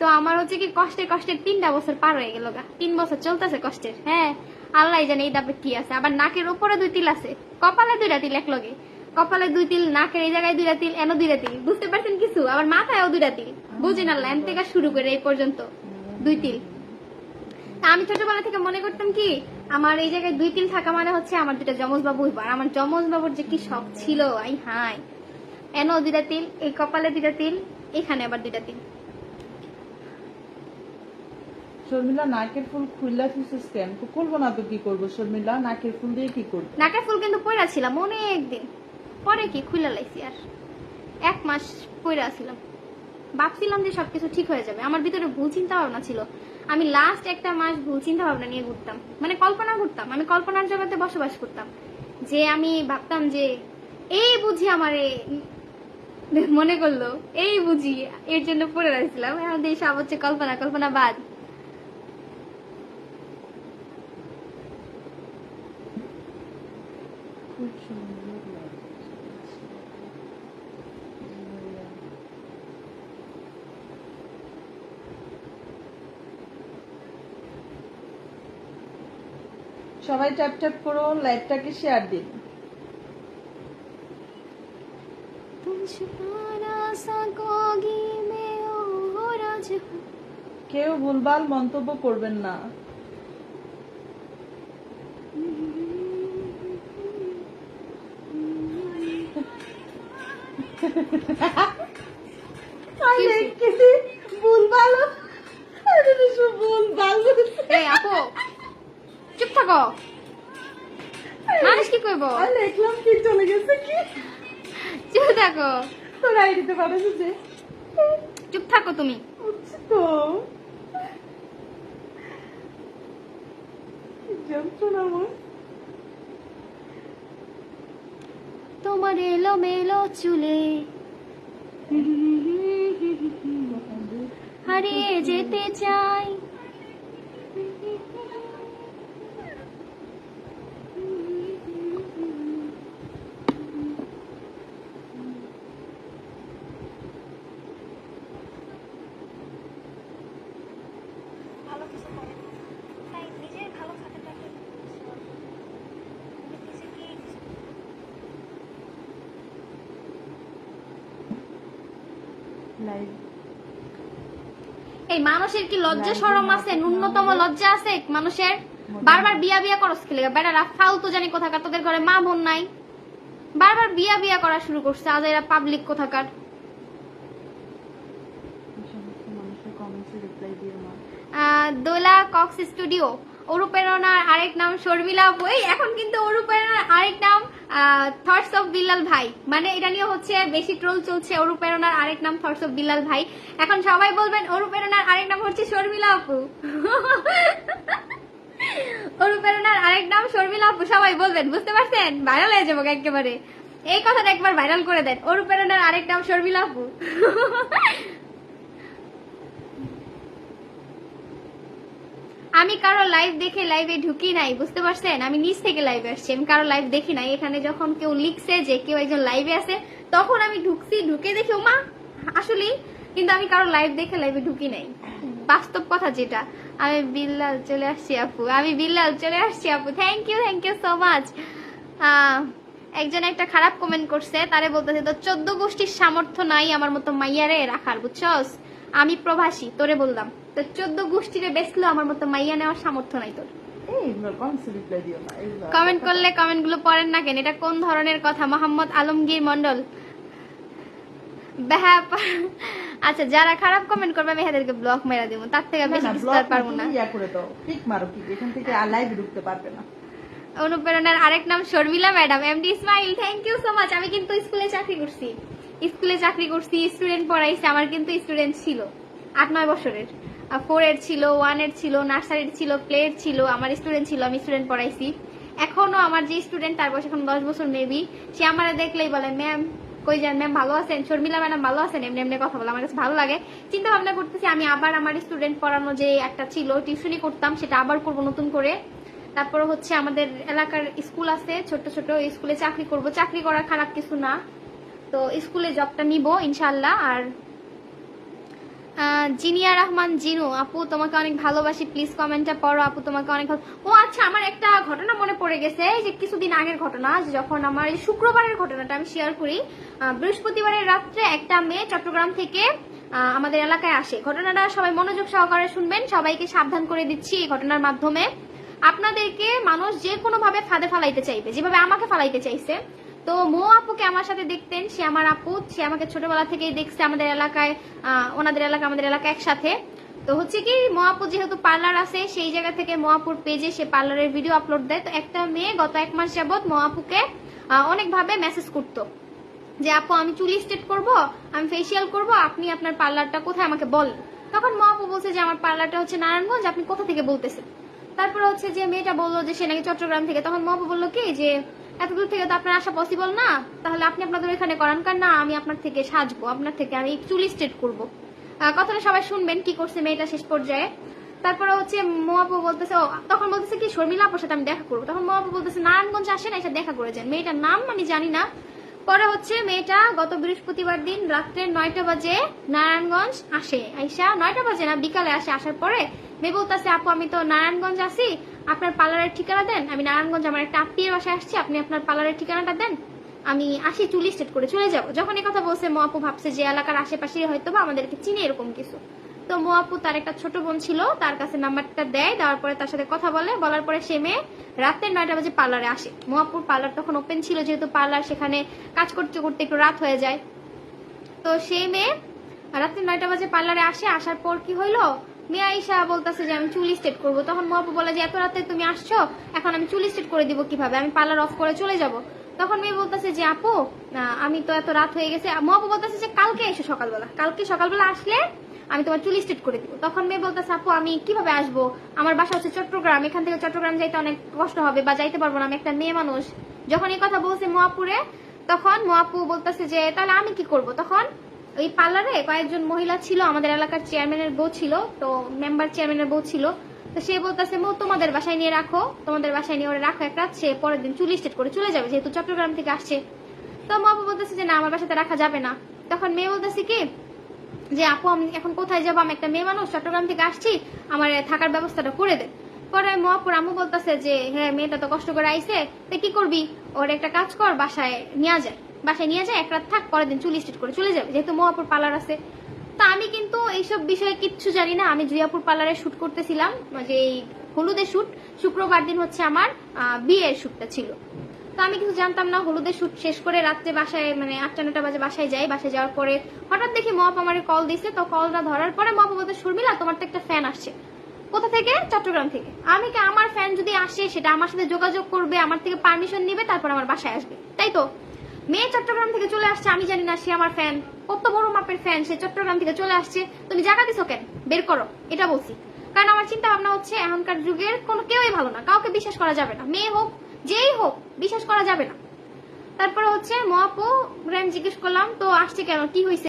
তো আমার হচ্ছে কি কষ্টে কষ্টে তিনটা বছর পার হয়ে গেল গা। তিন বছর চলতেছে কষ্টের হ্যাঁ? আল্লাহ জানে এই তারপরে কি আছে। আবার নাকের উপরে দুই তিল আছে। কপালে দুইটা তিল এক লগে। কপালে দুই তিল, নাকের এই জায়গায় দুইটা তিল এনো দুইটা তিল। বুঝতে পারছেন কিছু? আবার মাথায়ও দুইটা তিল। বুঝেন আল্লাহ এম থেকে শুরু করে এই পর্যন্ত দুই তিল। আমি ছোটবেলা থেকে মনে করতাম কি, আমার এই জায়গায় দুই তিল থাকা মানে হচ্ছে আমার দুটা যমজ বাবু হইব। আর আমার যমজ বাবুর যে কি শখ ছিল, আই হাই এনো দুইটা তিল, এই কপালে দুইটা তিল, এখানে আবার দুইটা তিল। শর্মিলা নাকের ফুল খুললা থুসিস কেন তো খুলবো না তো কি করব? শর্মিলা নাকের ফুল দিয়ে কি করব? নাকের ফুল কিন্তু পয়রা ছিলাম অনেক দিন পরে কি? খুলে লাইছি আর। এক মাস পয়রা ছিলাম ভাবছিলাম যে সবকিছু ঠিক হয়ে যাবে। আমার ভিতরে ভুল চিন্তা ভাবনা ছিল। আমি লাস্ট একটা মাস ভুল চিন্তা ভাবনা নিয়ে ঘুরতাম। মানে কল্পনা করতাম আমি কল্পনার জগতে বসবাস করতাম। যে আমি ভাবতাম যে এই বুঝি আমারে মনে করল, এই বুঝি এর জন্য পড়ে রাখছিলাম এই সব হচ্ছে কল্পনা কল্পনা বাদ। সবাই ট্যাপ ট্যাপ করো লাইভটাকে শেয়ার দিন। কেউ ভুলভাল মন্তব্য করবেন না। চুপ থাকো। মানুষ কি করব? আর দেখলাম কি চলে গেছে কি? চুপ থাকো। তোর আইডিতে পাঠাচ্ছে যে। চুপ থাকো তুমি। তো। যন্ত্রণা আমার তোমার এলো মেলো চুলে। হারিয়ে যেতে চাই ভালো কিছু করে তাই নিজের ভালো থাকাটাকে নিজেকে লাইভ এই মানুষের কি লজ্জা সরম আছে? ন্যূনতম লজ্জা আছে? মানুষের? বারবার বিয়া বিয়া করস খেলে বেটারা ফালতু জানি কোথাকার তোদের ঘরে মা বোন নাই। বারবার বিয়া বিয়া করা শুরু করছে আজ এরা পাবলিক কোথাকার। দোলা কক্স স্টুডিও অরুপ্রেরণার আরেক নাম শর্মিলা। এই এখন কিন্তু অরুপ্রেরণার আরেক নাম থটস অফ বিল্লাল ভাই। মানে এটা নিয়ে হচ্ছে বেশি ট্রোল চলছে অরুপ্রেরণার আরেক নাম থটস অফ বিল্লাল ভাই। এখন সবাই বলবেন অরুপ্রেরণার আরেক নাম হচ্ছে শর্মিলা আপু। অরুপ্রেরণার আরেক নাম শর্মিলা আপু, সবাই বলবেন, বুঝতে পারছেন? ভাইরাল হয়ে যাব একেবারে। এই কথাটা একবার ভাইরাল করে দেন। অরুপ্রেরণার আরেক নাম শর্মিলা আপু। আমি কারও লাইভ দেখে লাইভে ঢুকি নাই, বুঝতে পারছেন? আমি নিচ থেকে লাইভে আসছি, আমি কারও লাইভ দেখি নাই। এখানে যখন কেউ লিখছে যে কেউ একজন লাইভে আছে, তখন আমি ঢুকছি, ঢুকে দেখি ও মা আসলেই? কিন্তু আমি কারও লাইভ দেখে লাইভে ঢুকি নাই। বাস্তব কথা যেটা। আমি বিল্লাল চলে আসছি, আপু। আমি বিল্লাল চলে আসছি, আপু। Thank you thank you so much একজন একটা খারাপ কমেন্ট করছে তারে বলতেছে তো চোদ্দ গোষ্ঠীর সামর্থ্য নাই আমার মতো মাইয়ারে রাখার বুঝছস? আমি প্রবাসী তোরে বললাম। তো চোদ্দ গোষ্ঠীরে বেচলো আমার মতো মাইয়া নেওয়ার সামর্থ্য নাই তোর। কমেন্ট করলে কমেন্টগুলো পড়েন না কেন? এটা কোন ধরনের কথা? মোহাম্মদ আলমগীর মন্ডল আচ্ছা যারা খারাপ কমেন্ট করবে আমি এদেরকে ব্লক মেরা দিব। তার থেকে বেশি পারব না। ঠিক মারো কি? এখান থেকে লাইভ ঢুকতে পারবে না। অনুপ্রেরণার আরেক নাম Sharmila madam MD Ismail thank you so much আমি কিন্তু স্কুলে চাকরি করছি। স্কুলে চাকরি করছি স্টুডেন্ট পড়াইছি, আমার কিন্তু স্টুডেন্ট ছিল, আট, নয় বছরের। ফোর এর ছিল ওয়ানের ছিল নার্সারির ছিল প্লে এর ছিল, আমার স্টুডেন্ট ছিল, আমি স্টুডেন্ট পড়াইছি। এখনও আমার যে স্টুডেন্ট তার বয়স এখন দশ বছর মেবি সে আমার দেখলেই বলে ম্যাম কই যান? ম্যাম ভালো আছেন? শর্মিলা ম্যাডাম ভালো আছেন? এমনি এমনি কথা বলে, আমার কাছে ভালো লাগে। চিন্তা ভাবনা করতেছি, আমি আবার আমার স্টুডেন্ট পড়ানো যে একটা ছিল, টিউশনই করতাম, সেটা আবার করব নতুন করে। তারপর হচ্ছে আমাদের এলাকার স্কুল আছে ছোট ছোট স্কুলে চাকরি করব। চাকরি করা খারাপ কিছু না। তো স্কুলে জবটা নিব ইনশাল্লাহ আর জিনিয়া রহমান জিনু, আপু তোমাকে অনেক ভালোবাসি। প্লিজ কমেন্টটা পড়ো, আপু তোমাকে অনেক ও আচ্ছা আমার একটা ঘটনা মনে পড়ে গেছে। যে কিছুদিন আগের ঘটনা যখন আমার এই শুক্রবারের ঘটনাটা আমি শেয়ার করি বৃহস্পতিবারের রাত্রে একটা মেয়ে চট্টগ্রাম থেকে আমাদের এলাকায় আসে। ঘটনাটা সবাই মনোযোগ সহকারে শুনবেন, সবাইকে সাবধান করে দিচ্ছি এই ঘটনার মাধ্যমে। আপনাদেরকে মানুষ যে কোনো ভাবে ফাঁদে ফালাইতে চাইবে যেভাবে আমাকে ফালাইতে চাইছে। তো মো আপুকে আমার সাথে দেখতেন সে আমার আপু সে আমাকে ছোটবেলা থেকেই দেখছে আমাদের এলাকায় ওনাদের এলাকা আমাদের এলাকা একসাথে। তো হচ্ছে কি মো আপু যেহেতু পার্লার আছে সেই জায়গা থেকে মো আপুর পেজে সে পার্লারের ভিডিও আপলোড দেয়। তো একটা মেয়ে গত এক মাস যাবত মো আপুকে আহ, অনেকভাবে মেসেজ করতো যে আপু আমি চুলি স্টেট করব আমি ফেসিয়াল করব আপনি আপনার পার্লারটা কোথায় আমাকে বলেন? তখন মা আপু বলছে যে আমার পার্লারটা হচ্ছে নারায়ণগঞ্জ আপনি কোথা থেকে বলতেছেন? তারপর হচ্ছে যে মেয়েটা বলল যে সে নাকি চট্টগ্রাম থেকে। তখন মা আপু বলল কি, যে এত দূর থেকে তো আপনার আসা পসিবল না। তাহলে আপনি আপনাদের এখানে করান কার? না, আমি আপনার থেকে সাজবো। আপনার থেকে আমি চুল স্ট্রেট করব। কথাটা সবাই শুনবেন কি করছে মেয়েটা শেষ পর্যায়ে। তারপরে হচ্ছে মোয়াপু বলতেছে তখন বলতেছে কি, শর্মিলা আপুর সাথে আমি দেখা করব। তখন মোয়াপু বলতেছে, নারায়ণগঞ্জ আসেন, এসে দেখা করে যান। মেয়েটার নাম আমি জানি না। পরে হচ্ছে মেয়েটা গত বৃহস্পতিবার দিন রাত্রে নয়টা বাজে নারায়ণগঞ্জ আসে। আইসা নয়টা বাজে না, বিকালে আসে। আসার পরে মেয়ে বলতেছে, আপু, আমি তো নারায়ণগঞ্জ আসি আপনার পার্লারের ঠিকানা দেন। আমি নারায়ণগঞ্জ আমার একটা আত্মীয় বাসায় আসছি, আপনি আপনার পার্লারের ঠিকানাটা দেন। আমি আসি চুল স্টেট করে চলে যাব। যখন কথা বলছে, মো আপু ভাবছে যে এলাকার আশেপাশে হয়তো বা আমাদেরকে চিনে এরকম কিছু। তো মো আপু তার একটা ছোট বোন ছিল, তার কাছে নাম্বারটা দেয়, দেওয়ার পরে তার সাথে কথা বলে, বলার পরে সে মেয়ে রাতের নয়টা বাজে পার্লারে আসে। মো আপুর পার্লার তখন ওপেন ছিল, যেহেতু পার্লার সেখানে কাজ করতে করতে একটু রাত হয়ে যায়। তো সেই মেয়ে রাত্রি নয়টা বাজে পার্লারে আসে, আসার পর কি হইল? মেয়ে আইসা বলতেছে যে, আমি চুল স্টেট করব। তখন মহাপু বলে যে, এত রাতে তুমি আসছো, এখন আমি চুল স্টেট করে দিব কীভাবে? আমি পার্লার অফ করে চলে যাব। তখন মেয়ে বলতেছে যে, আপু আমি তো এত রাত হয়ে গেছে। মহাপু বলতেছে যে, কালকে এসো সকালবেলা। কালকে সকালবেলা আসলে আমি তোমার চুল স্টেট করে দিব। তখন মেয়ে বলতেছে, আপু, আমি কীভাবে আসব? আমার বাসা হচ্ছে চট্টগ্রাম। এখান থেকে চট্টগ্রাম যাইতে অনেক কষ্ট হবে বা যাইতে পারব না। আমি একটা মেয়ে মানুষ। যখন এই কথা বলছে মহাপুরে, তখন মহাপু বলতেছে যে, তাহলে আমি কি করব? তখন ওই পার্লারে কয়েকজন মহিলা ছিল, আমাদের এলাকার চেয়ারম্যানের বউ ছিল, তো মেম্বার চেয়ারম্যানের বউ ছিল। তো সে বলতেছে, মো, তোমাদের বাসায় নিয়ে রাখো। তোমাদের বাসায় নিয়ে ওরা রাখো এক রাত, সে পরের দিন চুল স্টেট করে চলে যাবে, যেহেতু চট্টগ্রাম থেকে আসছে। তো মহাপু বলতেছে যে, না, আমার বাসাতে রাখা যাবে না। তখন মেয়ে বলতেছে কি যে আপু, আমি এখন কোথায় যাব? আমি একটা মেয়ে মানুষ, চট্টগ্রাম থেকে আসছি। আমার থাকার ব্যবস্থাটা করে দেন পরে মহাপুর আম্মু বলতেছে যে হ্যাঁ মেয়েটা তো কষ্ট করে আইসে তো কি করবি? ওর একটা কাজ কর, বাসায় নিয়ে যায় বাসায় নিয়ে যায় এক রাত থাক, পরের দিন চুল স্ট্রেট করে চলে যাবে। যেহেতু মহাপুর পার্লার আছে। তা আমি কিন্তু এইসব বিষয়ে কিচ্ছু জানি না। আমি জুয়াপুর পার্লারে শুট করতেছিলাম যে এই হলুদের শুট। শুক্রবার দিন হচ্ছে আমার বিয়ের শুটটা ছিল। তো আমি কিছু জানতাম না, হলুদের শুট শেষ করে রাত্রে বাসায় মানে আটটা নটা বাজে বাসায় যাই, বাসায় যাওয়ার পরে হঠাৎ দেখি মপ আমার কল দিছে, তো কলটা ধরার পরে মপ বলতে শর্মিলা তোমার তো একটা ফ্যান আসছে। কোথা থেকে? চট্টগ্রাম থেকে। আমি কি আমার ফ্যান যদি আসে, সেটা আমার সাথে যোগাযোগ করবে, আমার থেকে পারমিশন নিবে, তারপর আমার বাসায় আসবে। তাই তো? মেয়ে চট্টগ্রাম থেকে চলে আসছে, আমি জানি না সে আমার ফ্যান কত বড় মাপের ফ্যান সে চট্টগ্রাম থেকে চলে আসছে। তুমি জায়গা দিছো কেন? বের করো, এটা বলছি। কারণ আমার চিন্তা ভাবনা হচ্ছে, এখনকার যুগের কোনো, কেউই ভালো না, কাউকে বিশ্বাস করা যাবে না। মেয়ে হোক, যেই হোক বিশ্বাস করা যাবে না। তারপরে হচ্ছে মহাপো গ্র্যান্ড জিজ্ঞেস করলাম, তো আসছে কেন? কি হয়েছে